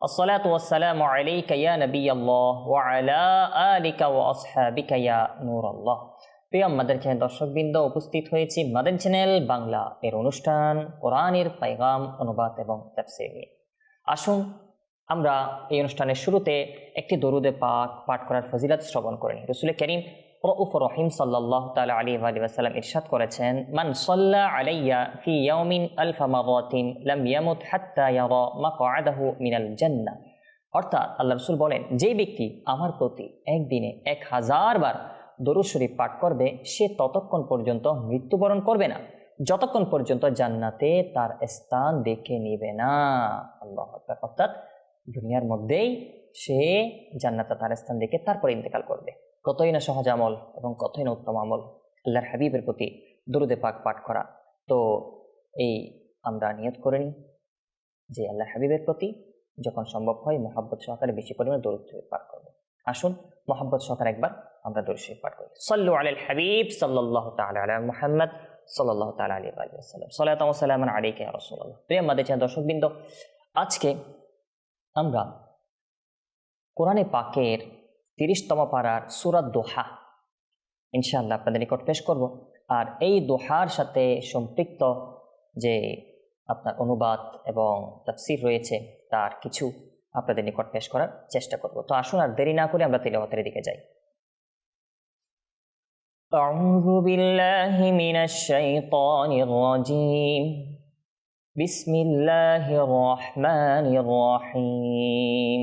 الصلاة والسلام عليك يا نبي الله وعلى آلك وأصحابك يا نور الله প্রিয় mother channel দর্শকবৃন্দ উপস্থিত হয়েছি মাদার চ্যানেল বাংলা এর অনুষ্ঠান কোরআনের পাইগাম অনুবাদ এবং তাফসীর নিয়ে আসুন আমরা এই অনুষ্ঠানের শুরুতে একটি দরুদে পাক পাঠ করার ফজিলত শ্রবণ করে নিই রসুল করিম রউফ রহিম আলাইহি ওয়া আলিহি ওয়াসাল্লাম ইরশাদ করেছেন, মান সাল্লা আলাইয়া ফি ইয়াউমিন আলফা মারাতিন লাম ইয়ামুত হাত্তা ইয়ারা মাকআদাহু মিনাল জান্নাহ। অর্থাৎ আল্লাহ রসুল বলেন, যে ব্যক্তি আমার প্রতি একদিনে এক হাজার বার দরুদ শরীফ পাঠ করবে, সে ততক্ষণ পর্যন্ত মৃত্যুবরণ করবে না। যতক্ষণ পর্যন্ত জান্নাতে তার স্থান দেখে নিবে না। আল্লাহ অর্থাৎ দুনিয়ার মধ্যেই সে জান্নাতে তার স্থান দেখে তারপরে ইন্তেকাল করবে। কতই না সহজ আমল এবং কতই না উত্তম আমল, আল্লাহর হাবিবের প্রতি দরুদে পাক পাঠ করা। তো এই আমরা নিয়ত করে নিই যে আল্লাহ হাবিবের প্রতি যখন সম্ভব হয় মোহাব্বত সহকারে বেশি পরিমাণে দরুদ শরীফ পাঠ করব। আসুন মোহাম্মদ সহকারে একবার আমরা দরুদ শরীফ পাঠ করি। সাল্লু আলাল হাবিব সাল্লাল্লাহু তাআলা আলা মুহাম্মদ সাল্লাল্লাহু তাআলা আলাইহি ওয়া সাল্লাম সালাতু ওয়া সালামুন প্রিয় আমাদের চ্যানেল দর্শকবৃন্দ, আজকে আমরা কোরআনে পাকের তিরিশতম পাড়ার সুরাত দোহা ইনশাআল্লাহ আপনাদের নিকট পেশ করব আর এই দোহার সাথে সম্পৃক্ত যে আপনার অনুবাদ এবং তাফসির রয়েছে তার কিছু আপনাদের নিকট পেশ করার চেষ্টা করব তো আসুন আর দেরি না করে আমরা তিলাওয়াতের দিকে যাই أعوذ بالله من الشيطان الرجيم بسم الله الرحمن الرحيم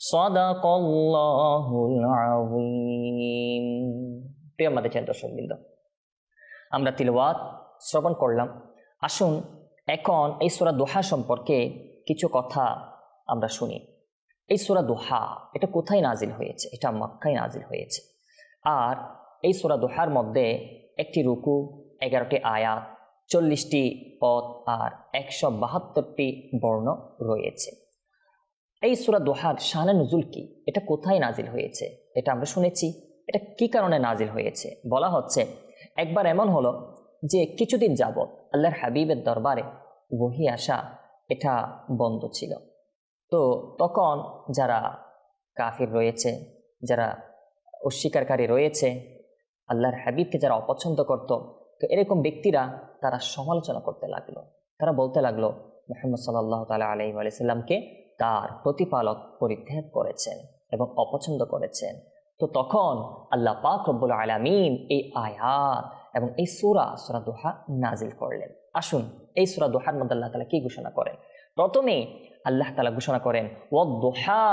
صدق الله العظيم প্রিয় আমাদের চ্যানেল দর্শকবৃন্দ আমরা তিলওয়াত শ্রবণ করলাম আসুন এখন এই সুরা দোহা সম্পর্কে কিছু কথা আমরা শুনি এই সুরা দোহা এটা কোথায় নাজিল হয়েছে এটা মক্কায় নাজিল হয়েছে আর এই সুরা দোহার মধ্যে একটি রুকু এগারোটি আয়াত চল্লিশটি পদ আর একশো বাহাত্তরটি বর্ণ রয়েছে এই সুরা দোহার শানে নজুল কি? এটা কোথায় নাজিল হয়েছে? এটা আমরা শুনেছি। এটা কি কারণে নাজিল হয়েছে? বলা হচ্ছে, একবার এমন হলো যে কিছুদিন যাবৎ আল্লাহর হাবিবের দরবারে বহি আসা এটা বন্ধ ছিল। তো তখন যারা কাফির রয়েছে, যারা অস্বীকারী রয়েছে, আল্লাহর হাবিবকে যারা অপছন্দ করত, তো এরকম ব্যক্তিরা তারা সমালোচনা করতে লাগল। তারা বলতে লাগল, মোহাম্মদ সাল্লাহ তালা আলহি আলাইসাল্লামকে তার প্রতিপালক পরিত্যাগ করেছেন এবং অপছন্দ করেছেন। তো তখন আল্লাহ পাক রব্বুল আলামিন এই আয়াত এবং এই সুরা সুরা দোহা নাজিল করলেন। আসুন, এই সুরা দোহার মধ্যে আল্লাহ তালা কি ঘোষণা করেন? প্রথমে আল্লাহ তালা ঘোষণা করেন ও দোহা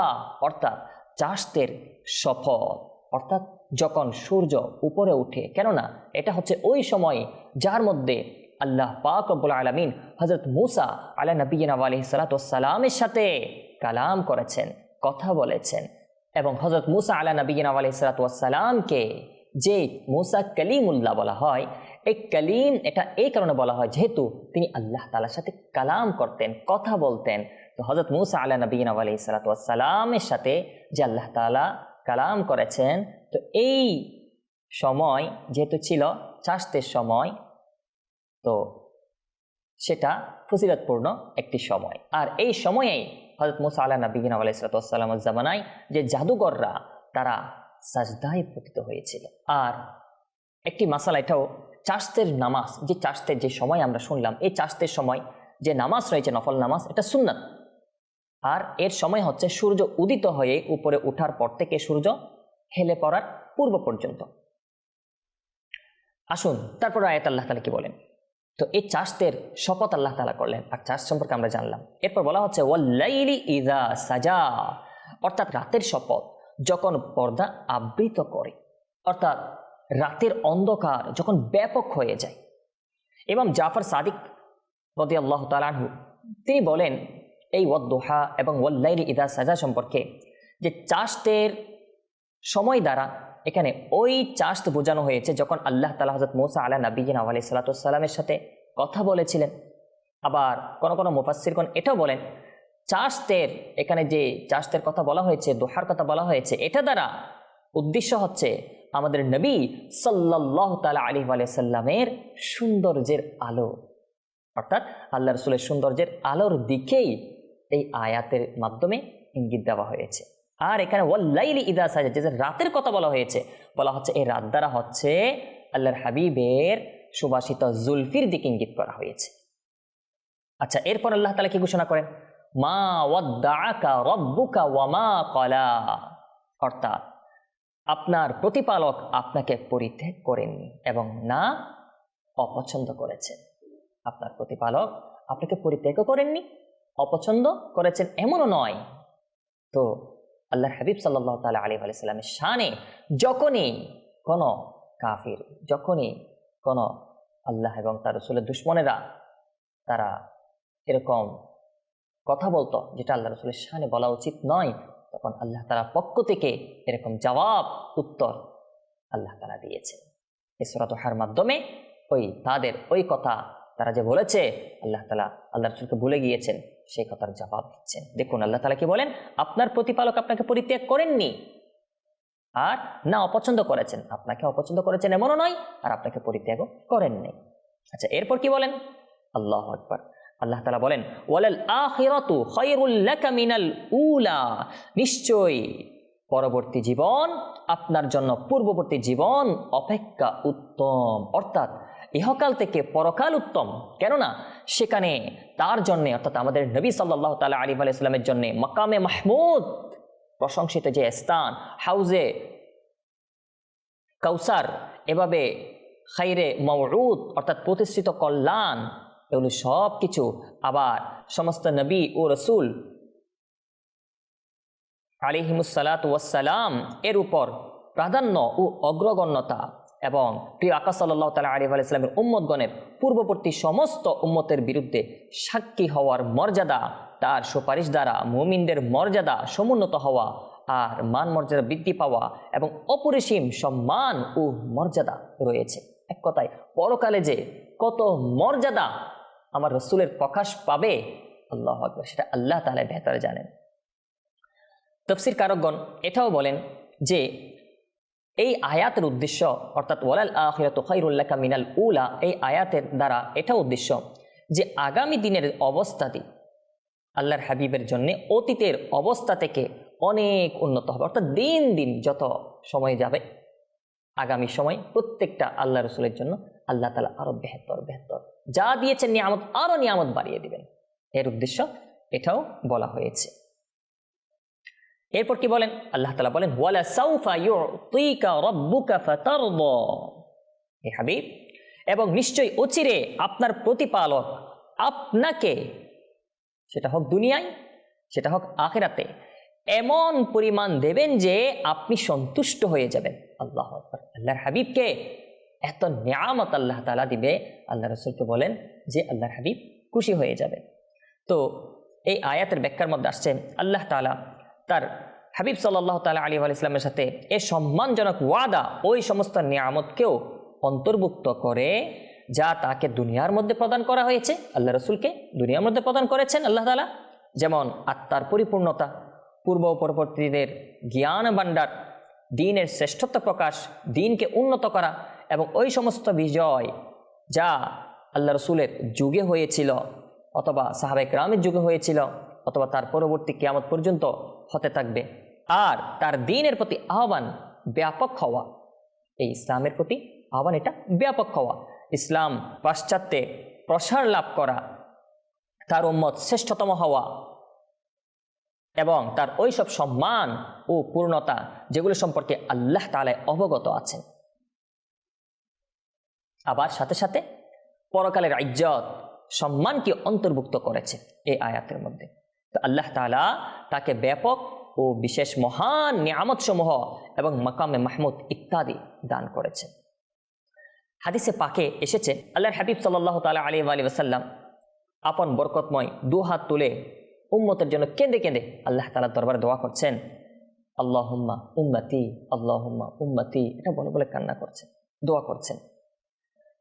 অর্থাৎ চাষদের সফল অর্থাৎ যখন সূর্য উপরে উঠে কেননা এটা হচ্ছে ওই সময় যার মধ্যে আল্লাহ পাক রব্বুল আলমিন হজরত মুসা আলা নবীন আলি সালাতামের সাথে কালাম করেছেন, কথা বলেছেন। এবং হজরত মুসা আলা নবীন আলি সালাতামকে যে মুসা কলিমুল্লাহ বলা হয়, এই কলিম এটা এই কারণে বলা হয় যেহেতু তিনি আল্লাহ তালার সাথে কালাম করতেন, কথা বলতেন। তো হজরত মুসা আল্লাহ নবীন আলাই সালাতামের সাথে যে আল্লাহ তালা কালাম করেছেন, তো এই সময় যেহেতু ছিল চাষতের সময় তো সেটা ফজিলতপূর্ণ একটি সময়। আর এই সময়েই হজরত মুসা আল্লাহ নবীন আলাইসালামের জামানায় যে জাদুঘররা তারা সাজদায় পতিত হয়েছিল। আর একটি মাসালা এটাও চাষতের নামাজ, যে চাষতের যে সময় আমরা শুনলাম, এই চাষতের সময় যে নামাজ রয়েছে, নফল নামাজ, এটা সুন্নাত। আর এর সময় হচ্ছে সূর্য উদিত হয়ে উপরে ওঠার পর থেকে সূর্য হেলে পড়ার পূর্ব পর্যন্ত। আসুন, তারপর আয়াত আল্লাহ তালা কি বলেন? তো এই চাষদের শপথ আল্লাহ তালা করলেন। আর চাষ সম্পর্কে আমরা জানলাম। এরপর বলা হচ্ছে, ওয়াল্লাইলি ইদা সাজা। অর্থাৎ রাতের শপথ যখন পর্দা আবৃত করে, অর্থাৎ রাতের অন্ধকার যখন ব্যাপক হয়ে যায়। এবং জাফর সাদিক রদি আল্লাহ তালাহু তিনি বলেন, এই ওয়াদ্দোহা এবং ওয়াল্লাইলি ইদা সাজা সম্পর্কে যে চাষদের সময় দ্বারা এখানে ওই চাষত বোঝানো হয়েছে যখন আল্লাহ তালা হজরত মোসা আলা নবীন আলি সাল্লাতামের সাথে কথা বলেছিলেন। আবার কোন কোনো মুফাসিরগণ এটাও বলেন, চাষদের এখানে যে চাষদের কথা বলা হয়েছে, দোহার কথা বলা হয়েছে, এটা দ্বারা উদ্দেশ্য হচ্ছে আমাদের নবী সাল্লাহ তালা আলী সাল্লামের সৌন্দর্যের আলো। অর্থাৎ আল্লাহ রসুলের সৌন্দর্যের আলোর দিকেই এই আয়াতের মাধ্যমে ইঙ্গিত দেওয়া হয়েছে। আর এখানে ওয়াল্লাইলি ইদা সাজা, যে রাতের কথা বলা হয়েছে, বলা হচ্ছে এই রাত দ্বারা হচ্ছে আল্লাহর হাবিবের সুবাসিত জুলফির দিকে ইঙ্গিত করা হয়েছে। আচ্ছা এরপর আল্লাহ তালা কি ঘোষণা করেন? মা ওয়াদ্দাআকা রব্বুকা ওয়ামা কলা অর্থাৎ, আপনার প্রতিপালক আপনাকে পরিত্যাগ করেননি এবং না অপছন্দ করেছেন। আপনার প্রতিপালক আপনাকে পরিত্যাগও করেননি, অপছন্দ করেছেন, এমনও নয়। তো আল্লাহ হাবিব সাল্লাহ তালা আলী আলাইসাল্লামের শানে যখনই কোনো কাফির, যখনই কোনো আল্লাহ এবং তার রসুলের দুশ্মনেরা তারা এরকম কথা বলতো, যেটা আল্লাহ রসুলের শানে বলা উচিত নয়, তখন আল্লাহ তালা পক্ষ থেকে এরকম জবাব, উত্তর আল্লাহ তালা দিয়েছেন ইসরাতহার মাধ্যমে ওই তাদের ওই কথা তারা যে বলেছে, আল্লাহ তালা আল্লাহ রসুলকে ভুলে গিয়েছেন। সেই কথার জবাব দিচ্ছেন। দেখুন, আল্লাহ তালা কি বলেন? আপনার প্রতিপালক আপনাকে পরিত্যাগ করেননি। আর না, অপছন্দ করেছেন। আপনাকে অপছন্দ করেছেন এমনও নয়, আর আপনাকে পরিত্যাগও করেননি। আচ্ছা এরপর কি বলেন? আল্লাহ আকবর। আল্লাহ তালা বলেন, ওয়ালাল আখিরাতু উলা। নিশ্চয়ই পরবর্তী জীবন আপনার জন্য, পূর্ববর্তী জীবন অপেক্ষা উত্তম। অর্থাৎ ইহকাল থেকে পরকাল উত্তম। কেননা সেখানে তার জন্যে, অর্থাৎ আমাদের নবী সাল্লাহ তালা আলী আলাইস্লামের জন্যে মকামে মাহমুদ প্রশংসিত যে স্থান, হাউজে কাউসার, এভাবে খাইরে মৌরুদ অর্থাৎ প্রতিষ্ঠিত কল্যাণ, এগুলো সব কিছু আবার সমস্ত নবী ও রসুল আলিহিমুসালাত ওয়াসালাম এর উপর প্রাধান্য ও অগ্রগণ্যতা এবং প্রিয় আকাশ সাল্লাহ তালা আলী আলাইসলামের উম্মতগণের পূর্ববর্তী সমস্ত উম্মতের বিরুদ্ধে সাক্ষী হওয়ার মর্যাদা, তার সুপারিশ দ্বারা মুমিনদের মর্যাদা সমুন্নত হওয়া আর মান মর্যাদা বৃদ্ধি পাওয়া এবং অপরিসীম সম্মান ও মর্যাদা রয়েছে। এক কথায়, পরকালে যে কত মর্যাদা আমার রসুলের প্রকাশ পাবে, আল্লাহ সেটা আল্লাহ তাহলে বেহতারে জানেন। তফসির কারকগণ এটাও বলেন যে এই আয়াতের উদ্দেশ্য, অর্থাৎ ওয়ালাল আখিরাত খাইরুল্লাকা মিনাল উলা, এই আয়াতের দ্বারা এটা উদ্দেশ্য যে আগামী দিনের অবস্থাটি আল্লাহর হাবিবের জন্য অতীতের অবস্থা থেকে অনেক উন্নত হবে। অর্থাৎ দিন দিন যত সময় যাবে, আগামী সময় প্রত্যেকটা আল্লাহ রসুলের জন্য আল্লাহ তালা আরও বেহতর বেহতর যা দিয়েছেন নিয়ামত আরও নিয়ামত বাড়িয়ে দিবেন। এর উদ্দেশ্য এটাও বলা হয়েছে। এরপর কি বলেন? আল্লাহ তালা বলেন হাবিব, এবং নিশ্চয়ই অচিরে আপনার প্রতিপালক আপনাকে, সেটা হোক দুনিয়ায়, সেটা হোক আখেরাতে, এমন পরিমাণ দেবেন যে আপনি সন্তুষ্ট হয়ে যাবেন। আল্লাহ আল্লাহর হাবিবকে এত নিয়ামত আল্লাহ তালা দিবে আল্লাহ রসুলকে বলেন যে আল্লাহর হাবিব খুশি হয়ে যাবে। তো এই আয়াতের ব্যাখ্যার মধ্যে আসছেন আল্লাহ তালা তার হাবিব সাল্লাহ তালা আলী ইসলামের সাথে এ সম্মানজনক ওয়াদা ওই সমস্ত নিয়ামতকেও অন্তর্ভুক্ত করে, যা তাকে দুনিয়ার মধ্যে প্রদান করা হয়েছে। আল্লাহ রসুলকে দুনিয়ার মধ্যে প্রদান করেছেন আল্লাহ তালা যেমন আত্মার পরিপূর্ণতা, পূর্ব পরবর্তীদের জ্ঞান ভাণ্ডার, দিনের শ্রেষ্ঠত্ব প্রকাশ, দিনকে উন্নত করা এবং ওই সমস্ত বিজয় যা আল্লাহ রসুলের যুগে হয়েছিল অথবা সাহাবেক রামের যুগে হয়েছিল অথবা তার পরবর্তী কেয়ামত পর্যন্ত হতে থাকবে। আর তার দিনের প্রতি আহ্বান ব্যাপক হওয়া। এই ইসলামের প্রতি আহ্বান এটা ব্যাপক হওয়া। ইসলাম পাশ্চাত্যে প্রসার লাভ করা, তার উম্মত শ্রেষ্ঠতম হওয়া এবং তার ওইসব সম্মান ও পূর্ণতা যেগুলো সম্পর্কে আল্লাহ তালায় অবগত আছেন। আবার সাথে সাথে পরকালের ইজ্জত সম্মানকে অন্তর্ভুক্ত করেছে এই আয়াতের মধ্যে। আল্লাহ তালা তাকে ব্যাপক ও বিশেষ মহান নিয়ামত সমূহ এবং মাকামে মাহমুদ ইত্যাদি দান করেছেন। হাদিসে পাকে এসেছে, আল্লাহর হাবিব সাল্লাহ তালা আলী আলী ওসাল্লাম আপন বরকতময় দু হাত তুলে উম্মতের জন্য কেঁদে কেঁদে আল্লাহ তালা দরবারে দোয়া করছেন, আল্লাহুম্মা উম্মতি আল্লাহুম্মা উম্মতি, এটা বলে বলে কান্না করছেন দোয়া করছেন।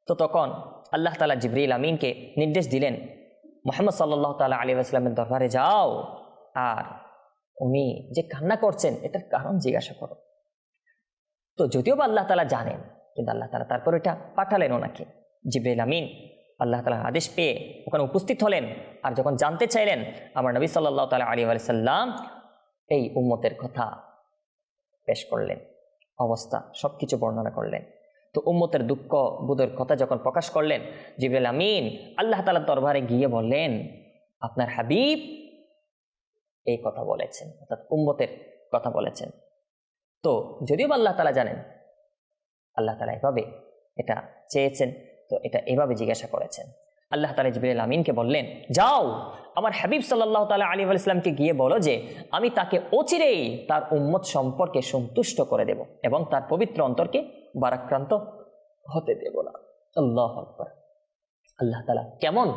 তো তখন আল্লাহ তালা জিবরিল আমিনকে নির্দেশ দিলেন মোহাম্মদ সাল্লাহ তালা আলী আসলামের দরবারে যাও। আর উনি যে কান্না করছেন, এটার কারণ জিজ্ঞাসা করো। তো যদিও বা আল্লাহ তালা জানেন, কিন্তু আল্লাহ তালা তারপর এটা পাঠালেন ওনাকে। জিবরিল আমিন, আল্লাহ তালা আদেশ পেয়ে ওখানে উপস্থিত হলেন। আর যখন জানতে চাইলেন, আমার নবী সাল্লাহ তালা আলী সাল্লাম এই উম্মতের কথা পেশ করলেন। অবস্থা সব কিছু বর্ণনা করলেন। তো উম্মতের দুঃখ বোধের কথা যখন প্রকাশ করলেন, জিবরুল আমিন আল্লাহ তালার দরবারে গিয়ে বললেন, আপনার হাবিব এই কথা বলেছেন, অর্থাৎ উম্মতের কথা বলেছেন। তো যদিও আল্লাহ তালা জানেন, আল্লাহ তালা এভাবে এটা চেয়েছেন, তো এটা এভাবে জিজ্ঞাসা করেছেন। আল্লাহ তালা জিবরুল আমিনকে বললেন, যাও, আমার হাবিব সাল্লাহ তালা আলী ইসলামকে গিয়ে বলো যে, আমি তাকে অচিরেই তার উম্মত সম্পর্কে সন্তুষ্ট করে দেব এবং তার পবিত্র অন্তরকে বারাক্রান্ত হতে দেব না। আল্লাহ আকবর। আল্লাহ তালা কেমন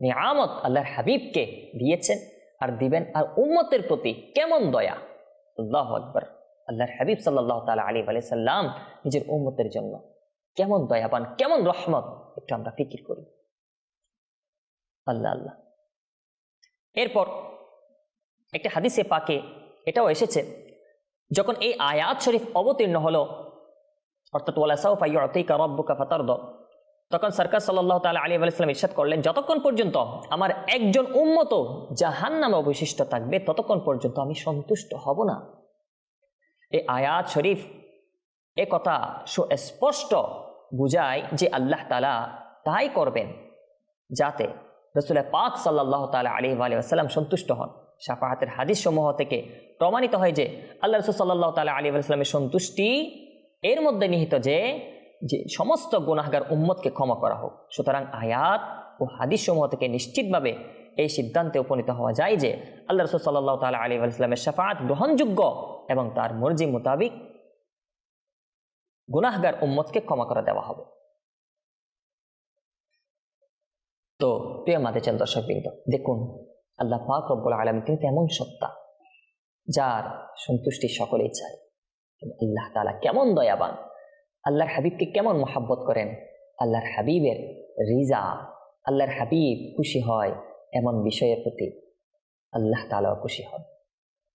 নিয়ামত আল্লাহর হাবিবকে দিয়েছেন আর দিবেন আর উম্মতের প্রতি কেমন দয়া। আল্লাহ আকবর। আল্লাহর হাবিব সাল্লাহ তালা আলী আলি সাল্লাম নিজের উম্মতের জন্য কেমন দয়াবান, কেমন রহমত একটু আমরা ফিকির করি। আল্লাহ আল্লাহ। এরপর একটা হাদিসে পাকে এটাও এসেছে, যখন এই আয়াত শরীফ অবতীর্ণ হলো অর্থাৎ রব্বুকা ফাতারদ। তখন সরকার সাল্লাহ তালা আলী আলাইসলাম ইরশাদ করলেন, যতক্ষণ পর্যন্ত আমার একজন উন্মত জাহান নামে অবশিষ্ট থাকবে, ততক্ষণ পর্যন্ত আমি সন্তুষ্ট হব না। এই আয়াত শরীফ এ কথা সুস্পষ্ট বুঝায় যে আল্লাহ তালা তাই করবেন যাতে রসুল পাক সাল্লাহ তালা আলী আলী সন্তুষ্ট হন। সাফাহাতের হাদিস সমূহ থেকে প্রমাণিত হয় যে আল্লাহ রসুল সাল্লাহ তালা আলী আলাইসলামের সন্তুষ্টি এর মধ্যে নিহিত যে যে সমস্ত গুনাহগার উম্মতকে ক্ষমা করা হোক। সুতরাং আয়াত ও হাদিস সমূহ থেকে নিশ্চিতভাবে এই সিদ্ধান্তে উপনীত হওয়া যায় যে, আল্লাহ রসুল সাল্লাহ তালা আলী আলাইসলামের সাফাত গ্রহণযোগ্য এবং তার মর্জি মোতাবিক গুনাহগার উম্মতকে ক্ষমা করে দেওয়া হবে। তো প্রিয় মাদেচাল দর্শকবৃন্দ, দেখুন, আল্লাহ পাক রব্বুল আলম তিনি তেমন সত্তা যার সন্তুষ্টি সকলেই চায়। আল্লাহ তালা কেমন দয়াবান। আল্লাহর হাবিবকে কেমন মোহাব্বত করেন। আল্লাহর হাবিবের রিজা, আল্লাহর হাবিব খুশি হয় এমন বিষয়ের প্রতি আল্লাহ তালাও খুশি হন।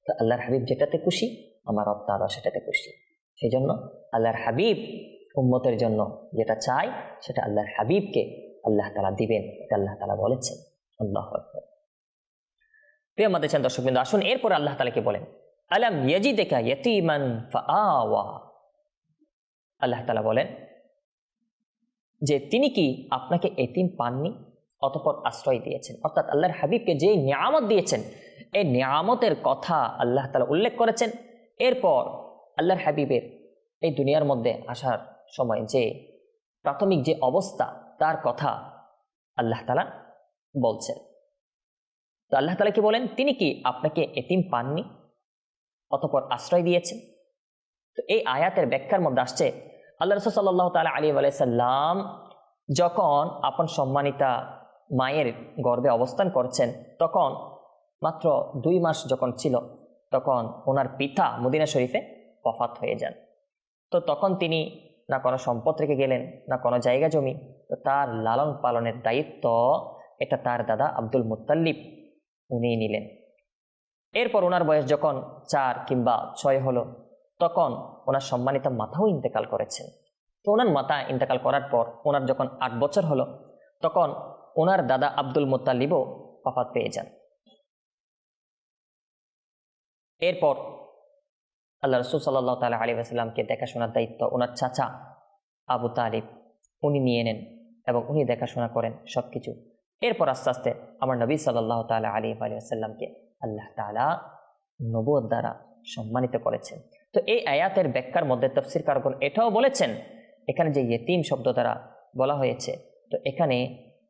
তো আল্লাহর হাবিব যেটাতে খুশি, আমার রব তালা সেটাতে খুশি। সেই জন্য আল্লাহর হাবিব উম্মতের জন্য যেটা চাই সেটা আল্লাহর হাবিবকে আল্লাহ তালা দিবেন, এটা আল্লাহ তালা বলেছেন। আল্লাহ প্রিয় আমাদের চান দর্শক বিন্দু আসুন, এরপর আল্লাহ তালাকে বলেন। আলাম ইয়াজি দেখা ইয়তিমান আল্লাহ তালা বলেন, যে তিনি কি আপনাকে এতিম পাননি, অতপর আশ্রয় দিয়েছেন? অর্থাৎ আল্লাহর হাবিবকে যে নিয়ামত দিয়েছেন, এই নিয়ামতের কথা আল্লাহ তালা উল্লেখ করেছেন। এরপর আল্লাহর হাবিবের এই দুনিয়ার মধ্যে আসার সময় যে প্রাথমিক যে অবস্থা, তার কথা আল্লাহ তালা বলছেন। তো আল্লাহ তালা কি বলেন, তিনি কি আপনাকে এতিম পাননি? অতপর আশ্রয় দিয়েছেন। তো এই আয়াতের ব্যাখ্যার মধ্যে আসছে, আল্লাহ রসুল সাল্লাহ তালা আলী আলাইসাল্লাম যখন আপন সম্মানিতা মায়ের গর্বে অবস্থান করছেন, তখন মাত্র দুই মাস যখন ছিল, তখন ওনার পিতা মদিনা শরীফে কফাত হয়ে যান। তো তখন তিনি না কোনো সম্পদ রেখে গেলেন, না কোনো জায়গা জমি, তো তার লালন পালনের দায়িত্ব এটা তার দাদা আব্দুল মুতাল্লিব উনি নিলেন। এরপর ওনার বয়স যখন চার কিংবা ছয় হলো, তখন ওনার সম্মানিত মাথাও ইন্তেকাল করেছেন তো ওনার মাথা ইন্তেকাল করার পর ওনার যখন আট বছর হলো, তখন ওনার দাদা আব্দুল মোত্তালিবও পাপাত পেয়ে যান। এরপর আল্লাহ রসুল সাল্লাহ তালা আলী আসাল্লামকে দেখাশোনার দায়িত্ব ওনার চাচা আবু তালিব, উনি নিয়ে নেন এবং উনি দেখাশোনা করেন সব কিছু এরপর আস্তে আস্তে আমার নবী সাল্লাহ তালা আলী আলিয়াকে আল্লাহ তালা নবুয় দ্বারা সম্মানিত করেছেন। তো এই আয়াতের ব্যাখ্যার মধ্যে তফসির কারগণ এটাও বলেছেন, এখানে যে ইয়েতিম শব্দ দ্বারা বলা হয়েছে, তো এখানে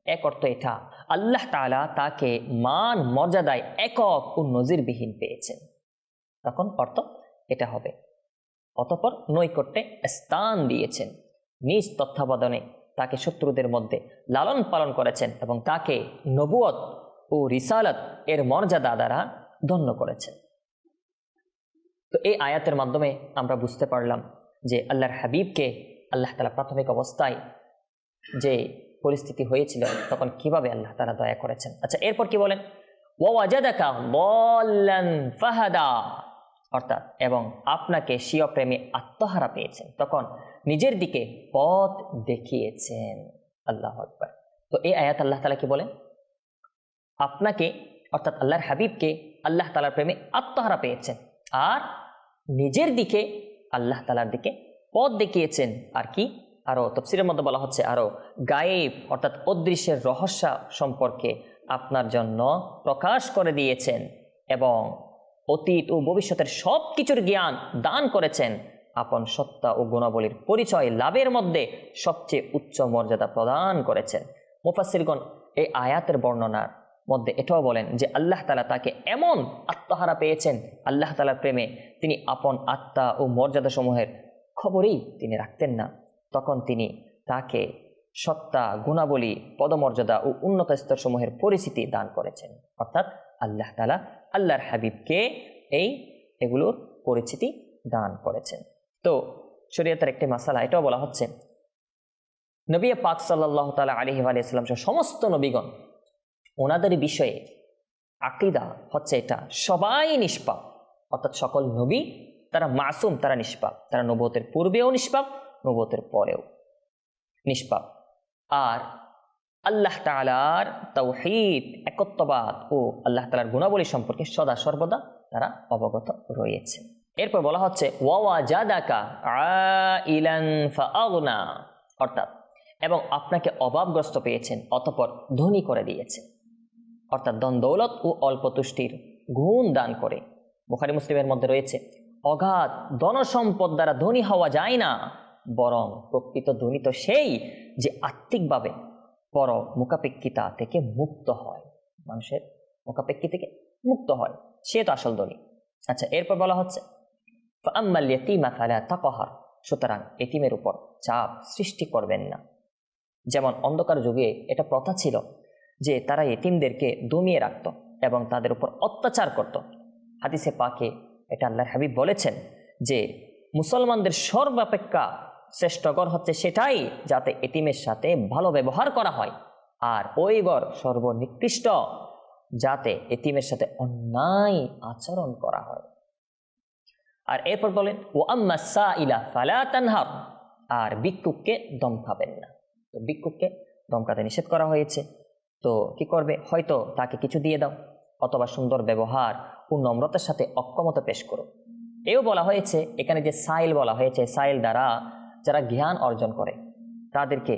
এক অর্থ এটা, আল্লাহ তালা তাকে মান মর্যাদায় একক ও নজিরবিহীন পেয়েছেন। তখন অর্থ এটা হবে। অতপর নৈকট্যে স্থান দিয়েছেন, নিজ তত্ত্বাবধানে তাকে শত্রুদের মধ্যে লালন পালন করেছেন এবং তাকে নবুয়ত ও রিসালত এর মর্যাদা দ্বারা ধন্য করেছেন তো এই আয়াতের মাধ্যমে আমরা বুঝতে পারলাম যে আল্লাহর হাবিবকে আল্লাহ তালা প্রাথমিক অবস্থায় যে পরিস্থিতি হয়েছিল, তখন কীভাবে আল্লাহ তালা দয়া করেছেন? আচ্ছা এরপর কি বলেন? ফাহাদা। অর্থাৎ, এবং আপনাকে স্বীয় প্রেমে আত্মহারা পেয়েছেন। তখন নিজের দিকে পথ দেখিয়েছেন। আল্লাহ আকবার। তো এই আয়াত আল্লাহ তালা কি বলেন? আপনাকে, অর্থাৎ আল্লাহর হাবিবকে আল্লাহ তালার প্রেমে আত্মহারা পেয়েছেন। আর নিজের দিকে আল্লাহ তালার দিকে পথ দেখিয়েছেন। আর কি? আরও তফসিরের মধ্যে বলা হচ্ছে আরও গায়েব, অর্থাৎ অদৃশ্যের রহস্য সম্পর্কে আপনার জন্য প্রকাশ করে দিয়েছেন এবং অতীত ও ভবিষ্যতের সব কিছুর জ্ঞান দান করেছেন। আপন সত্তা ও গুণাবলীর পরিচয় লাভের মধ্যে সবচেয়ে উচ্চ মর্যাদা প্রদান করেছেন। মুফাসিরগণ এই আয়াতের বর্ণনার মধ্যে এটাও বলেন যে আল্লাহ তালা তাকে এমন আত্মহারা পেয়েছেন, আল্লাহ তালার প্রেমে তিনি আপন আত্মা ও মর্যাদা সমূহের খবরই তিনি রাখতেন না। তখন তিনি তাকে সত্তা, গুণাবলী, পদমর্যাদা ও উন্নত স্তর সমূহের পরিচিতি দান করেছেন। অর্থাৎ আল্লাহ তালা আল্লাহর হাবিবকে এই এগুলোর পরিচিতি দান করেছেন। তো শরীয়তের একটি মাসালা, এটাও বলা হচ্ছে, নবী পাক সাল্লাহ তালা আলহি সহ সমস্ত নবীগণ ওনাদের বিষয়ে আকিদা হচ্ছে এটা। সবাই নিষ্পাপ, অর্থাৎ সকল নবী তারা মাসুম, তারা নিষ্পাপ। তারা নবতের পূর্বেও নিষ্পাপ নবতের পরেও নিষ্পাপ। আর আল্লাহ তালার তৌহিদ, একত্ববাদ ও আল্লাহ তালার গুণাবলী সম্পর্কে সদা সর্বদা তারা অবগত রয়েছে। এরপর বলা হচ্ছে, ওয়া জাদাকা ফাআগনা অর্থাৎ, এবং আপনাকে অভাবগ্রস্ত পেয়েছেন, অতপর ধনী করে দিয়েছে অর্থাৎ দন দৌলত ও অল্প তুষ্টির গুণ দান করে। বুখারি মুসলিমের মধ্যে রয়েছে, অগাধ ধনসম্পদ দ্বারা ধনী হওয়া যায় না, বরং প্রকৃত ধনী তো সেই যে আত্মিকভাবে পর মুখাপেক্ষিতা থেকে মুক্ত হয়। মানুষের মুখাপেক্ষি থেকে মুক্ত হয়, সে তো আসল ধনী। আচ্ছা এরপর বলা হচ্ছে তাকহার সুতরাং এতিমের উপর চাপ সৃষ্টি করবেন না। যেমন অন্ধকার যুগে এটা প্রথা ছিল যে তারা এতিমদেরকে দমিয়ে রাখত এবং তাদের উপর অত্যাচার করত। হাদিসে পাকে এটা আল্লাহর হাবিব বলেছেন যে মুসলমানদের সর্বাপেক্ষা শ্রেষ্ঠগড় হচ্ছে সেটাই যাতে এতিমের সাথে ভালো ব্যবহার করা হয়। আর ওই গড় সর্বনিকৃষ্ট যাতে এতিমের সাথে অন্যায় আচরণ করা হয়। আর এরপর বলেন ও আম্মা ইলা ফালা আর ভিক্ষুককে দম খাবেন না। তো ভিক্ষুককে দমকাতে নিষেধ করা হয়েছে। তো কি করবে? হয়তো তাকে কিছু দিয়ে দাও, অথবা সুন্দর ব্যবহার ও নম্রতার সাথে অক্ষমতা পেশ করো। এও বলা হয়েছে, এখানে যে সাইল বলা হয়েছে, সাইল দ্বারা যারা জ্ঞান অর্জন করে, তাদেরকে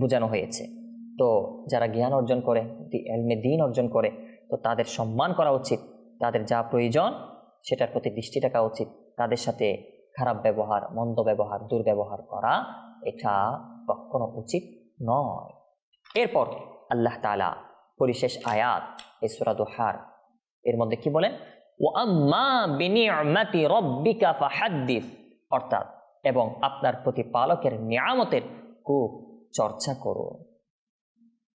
বোঝানো হয়েছে। তো যারা জ্ঞান অর্জন করে এলমে দিন অর্জন করে, তো তাদের সম্মান করা উচিত। তাদের যা প্রয়োজন, সেটার প্রতি দৃষ্টি রাখা উচিত। তাদের সাথে খারাপ ব্যবহার, মন্দ ব্যবহার, দুর্ব্যবহার করা, এটা কখনো উচিত নয়। এরপর আল্লাহ তালা পরিশেষ আয়াত এই সুরাদুহার এর মধ্যে কি বলেন ও আম্মা অর্থাৎ, এবং আপনার প্রতিপালকের নিয়ামতের খুব চর্চা করুন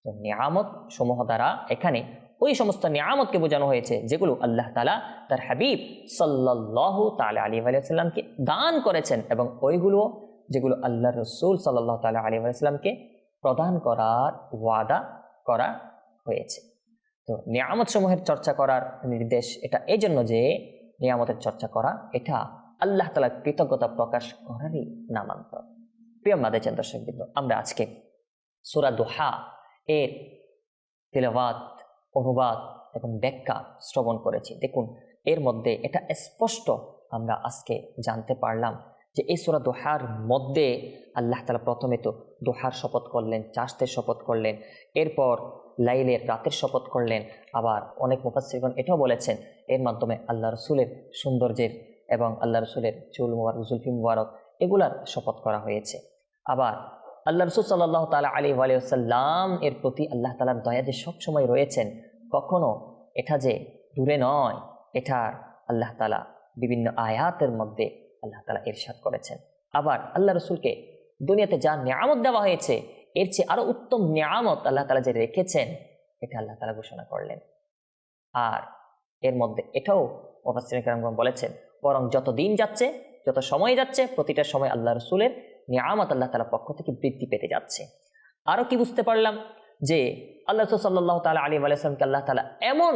নিয়ামত সমূহ দ্বারা এখানে ওই সমস্ত নিয়ামতকে বোঝানো হয়েছে, যেগুলো আল্লাহ তালা তার হাবিব সাল্লাহ তালা আলী আলিয়াল্লামকে দান করেছেন এবং ওইগুলো যেগুলো আল্লাহ রসুল সাল্লাহ তালা আলী আলিয়াল্লামকে প্রদান করার ওয়াদা করা হয়েছে। তো নিয়ামত সমূহের চর্চা করার নির্দেশ এটা এই জন্য যে নিয়ামতের চর্চা করা, এটা আল্লাহ তালার কৃতজ্ঞতা প্রকাশ করারই নামান্তর। প্রিয় মাদেছেন দর্শক বিন্দু, আমরা আজকে সুরা দোহা এর তেলাবাদ অনুবাদ এবং ব্যাখ্যা শ্রবণ করেছি। দেখুন, এর মধ্যে এটা স্পষ্ট আমরা আজকে জানতে পারলাম যে এই দোহার মধ্যে আল্লাহ তালা প্রথমে তো দোহার শপথ করলেন চাষতের শপথ করলেন, এরপর লাইলের রাতের শপথ করলেন, আবার অনেক মুফাসিরগণ এটাও বলেছেন, এর মাধ্যমে আল্লাহ রসুলের সৌন্দর্যের এবং আল্লাহ রসুলের চুল মুবারক, জুলফি মুবারক এগুলার শপথ করা হয়েছে। আবার আল্লাহ রসুল সাল্লাহ তালা আলী আলিয়াল্লাম এর প্রতি আল্লাহ তালার দয়া যে সবসময় রয়েছেন। কখনো এটা যে দূরে নয়, এটার আল্লাহ তালা বিভিন্ন আয়াতের মধ্যে আল্লাহ তালা ইরশাদ করেছেন। আবার আল্লাহ রসুলকে দুনিয়াতে যা নিয়ামত দেওয়া হয়েছে, এর চেয়ে আরও উত্তম নিয়ামত আল্লাহ তালা যে রেখেছেন, এটা আল্লাহ তালা ঘোষণা করলেন। আর এর মধ্যে এটাও ওবাসিরাম বলেছেন, বরং যত দিন যাচ্ছে, যত সময় যাচ্ছে, প্রতিটা সময় আল্লাহ রসুলের নিয়ামত আল্লাহ তালার পক্ষ থেকে বৃদ্ধি পেতে যাচ্ছে। আরও কি বুঝতে পারলাম? যে আল্লাহ রসুল সাল্লাহ তালা আলী আলাইসলামকে আল্লাহ তালা এমন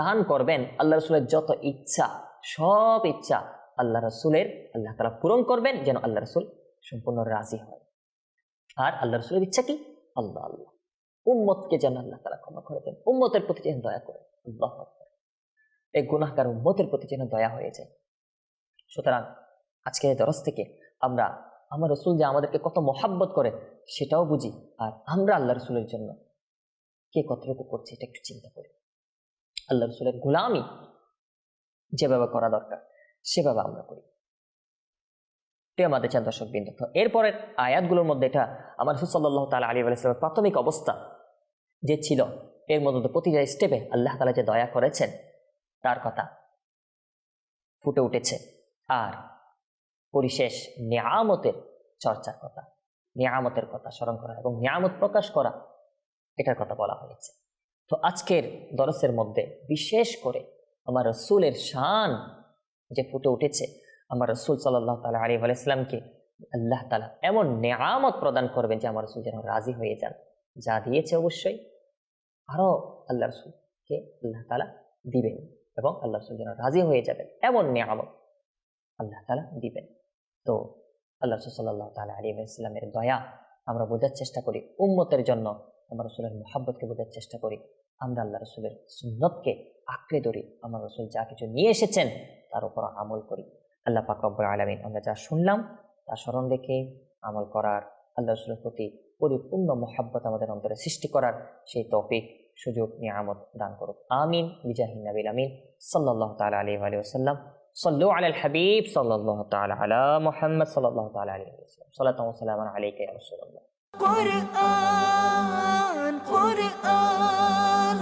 দান করবেন, আল্লাহ রসুলের যত ইচ্ছা, সব ইচ্ছা আল্লাহ রসুলের, আল্লাহ তালা পূরণ করবেন যেন আল্লাহ রসুল সম্পূর্ণ রাজি হয়। আর আল্লাহ রসুলের ইচ্ছা কি? আল্লাহ আল্লাহ। উম্মতকে যেন আল্লাহ তালা ক্ষমা করে দেন। উম্মতের প্রতি যেন দয়া করে আল্লাহ। এই গুনাহগার উম্মতের প্রতি যেন দয়া হয়ে যায়। সুতরাং আজকের দরস থেকে আমরা, আমার রসুল যে আমাদেরকে কত মহাব্বত করে, সেটাও বুঝি। আর আমরা আল্লাহ রসুলের জন্য কে কতটুকু করছে, এটা একটু চিন্তা করি। আল্লাহ রসুলের গোলামি যেভাবে করা দরকার। সেভাবে আমরা করি। প্রিয় আমাদের চান দর্শক বিন্দু এরপরের আয়াতগুলোর মধ্যে এটা আমার হুসাল্লাহ তালা আলী আলাইসলামের প্রাথমিক অবস্থা যে ছিল, এর মধ্যে প্রতিটা স্টেপে আল্লাহ তালা যে দয়া করেছেন, তার কথা ফুটে উঠেছে। আর পরিশেষ নিয়ামতের চর্চার কথা, নিয়ামতের কথা স্মরণ করা এবং নিয়ামত প্রকাশ করা, এটার কথা বলা হয়েছে। তো আজকের দরসের মধ্যে বিশেষ করে আমার রসুলের শান যে ফুটে উঠেছে। আমার রসুল সাল্লাহ তালা আলী আলাইসলামকে আল্লাহ তালা এমন নেয়ামত প্রদান করবেন যে আমার রসুল যেন রাজি হয়ে যান। যা দিয়েছে অবশ্যই আরও আল্লাহ রসুলকে আল্লাহ তালা দিবেন এবং আল্লাহ রসুল যেন রাজি হয়ে যাবেন। এমন নিয়ামত আল্লাহ তালা দিবেন। তো আল্লাহ রসুল সাল্লাহ তালা আলী ইসলামের দয়া আমরা বোঝার চেষ্টা করি। উম্মতের জন্য আমরা রসুলের মোহাব্বতকে বোঝার চেষ্টা করি। আমরা আল্লাহ রসুলের সুন্নতকে আঁকড়ে ধরি আমার রসুল যা কিছু নিয়ে এসেছেন তার উপর আমল করি আল্লাহ পাক রব্বুল আলমিন আমরা যা শুনলাম তা স্মরণ রেখে আমল করার আল্লাহ রসুলের প্রতি পরিপূর্ণ মোহাব্বত আমাদের অন্তরে সৃষ্টি করার সেই তৌফিক সুযোগ নিয়ামত দান করুক আমিন বিজাহিন নবীল আমিন সাল্লাহ তালা আলী আলী ওসাল্লাম صلوا على الحبيب صلى الله تعالى على محمد صلى الله تعالى عليه وسلم صلاة وسلاما عليك يا رسول الله قرآن قرآن